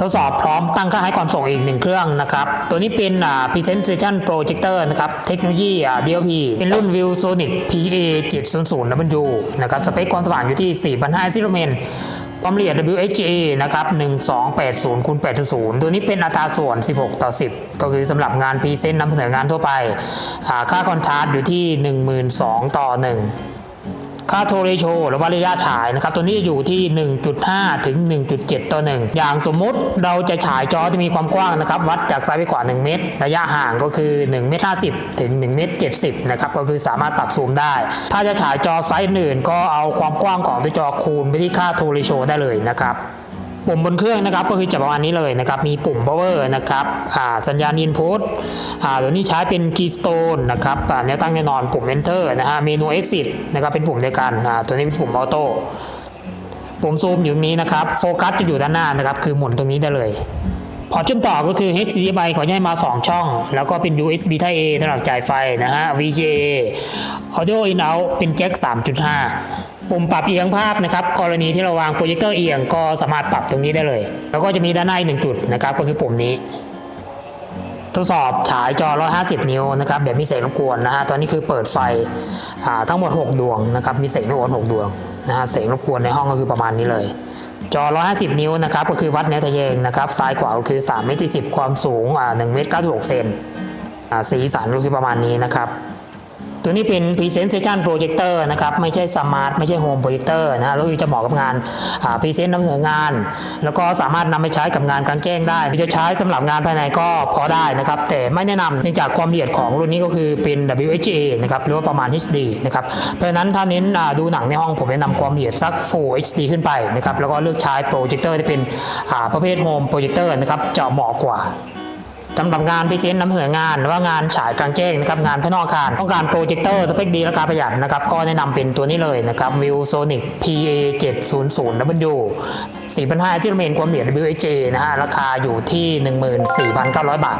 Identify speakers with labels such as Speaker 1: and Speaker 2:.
Speaker 1: ทดสอบพร้อมตั้งค่าให้ก่อนส่งอีกหนึ่งเครื่องนะครับ ตัวนี้เป็น Presentation Projector นะครับ เทคโนโลยี DLP เป็นรุ่น ViewSonic PA 700 W นะครับ สเปคความสว่างอยู่ที่ 4,500ซิโลเมนความละเอียด WHA นะครับ 1280คูณ8.0 ตัวนี้เป็นอัตราส่วน 16 ต่อ 10 ก็คือสำหรับงานพรีเซนต์นำเสนองานทั่วไป ค่าคอนทราสต์อยู่ที่ 12,000 ต่อ 1 ค่าโทรเรโชหรือว่าระยะฉายนะครับตัวนี้จะอยู่ที่ 1.5 ถึง 1.7 ต่อ 1 อย่างสมมุติเราจะฉายจอที่มีความกว้างนะครับวัดจากซ้ายไปขวา 1 เมตร ระยะห่างก็คือ1เมตร50 ถึง1เมตร70 นะครับก็คือสามารถปรับซูมได้ ถ้าจะฉายจอไซส์อื่นก็เอาความกว้างของตัวจอคูณไปที่ค่าโทรเรโชได้เลยนะครับ ปุ่มบนเครื่องนะครับก็คือจะประมาณนี้เลยนะครับมีปุ่ม power นะครับสัญญาณ input อ่าตัวนี้ใช้เป็น keystone นะครับอ่าแนวตั้งแน่นอนปุ่ม enter นะฮะเมนู exit นะครับเป็นปุ่มเดียวกันตัวนี้เป็นปุ่ม auto ปุ่มซูมอยู่ตรงนี้นะครับโฟกัสจะอยู่ด้านหน้านะครับคือหมุนตรงนี้ได้เลยพอเชื่อมต่อก็คือ HDMI ขอให้มา 2 ช่อง แล้วก็เป็น USB Type A สำหรับจ่ายไฟนะฮะ VGA Audio In Out เป็นแจ็ค3.5 ปุ่มปรับเอียงภาพนะครับกรณีที่เราวางโปรเจคเตอร์เอียงก็สามารถปรับตรงนี้ได้เลย แล้วก็จะมีด้านหน้าอีกหนึ่งจุดนะครับก็คือปุ่มนี้ ทดสอบฉายจอ 150 นิ้วนะครับแบบมีแสงรบกวนนะฮะตอนนี้คือเปิดไฟอ่าทั้งหมด 6 ดวงนะครับมีแสงรบกวน6ดวงนะฮะแสงรบกวนในห้องก็คือประมาณนี้เลยจอ 150 นิ้วนะครับก็คือวัดแนวทะแยงนะครับซ้ายขวาก็คือ3เมตร10ความสูงอ่า1เมตร96เซนอ่าสีสันก็คือประมาณนี้นะครับ ตัวนี้เป็น Presentation Projector นะครับ ไม่ใช่สมาร์ทไม่ใช่ Home Projector นะฮะแล้วก็จะเหมาะกับงานพรีเซนต์นำเสนองาน แล้วก็สามารถนำไปใช้กับงานกลางแจ้งได้จะใช้สำหรับงานภายในก็พอได้นะครับ แต่ไม่แนะนำเนื่องจากความละเอียดของรุ่นนี้ก็คือเป็น WHA นะครับหรือว่าประมาณ HD นะครับ เพราะฉะนั้นถ้าเน้นดูหนังในห้องผมแนะนำความละเอียดสัก Full HD ขึ้นไปนะครับ แล้วก็เลือกใช้โปรเจคเตอร์ที่เป็นประเภท Home Projector นะครับจะเหมาะกว่า สำหรับงานพรีเซนต์นำเสนองานหรือว่างานฉายกลางแจ้งนะครับงานภายนอกอาคาร ต้องการโปรเจคเตอร์สเปคดีราคาประหยัดนะครับก็แนะนำเป็นตัวนี้เลยนะครับ ViewSonic PA 700 W 4,500ที่เราเห็นความละเอียด WHA นะฮะราคาอยู่ที่ 14,900 บาท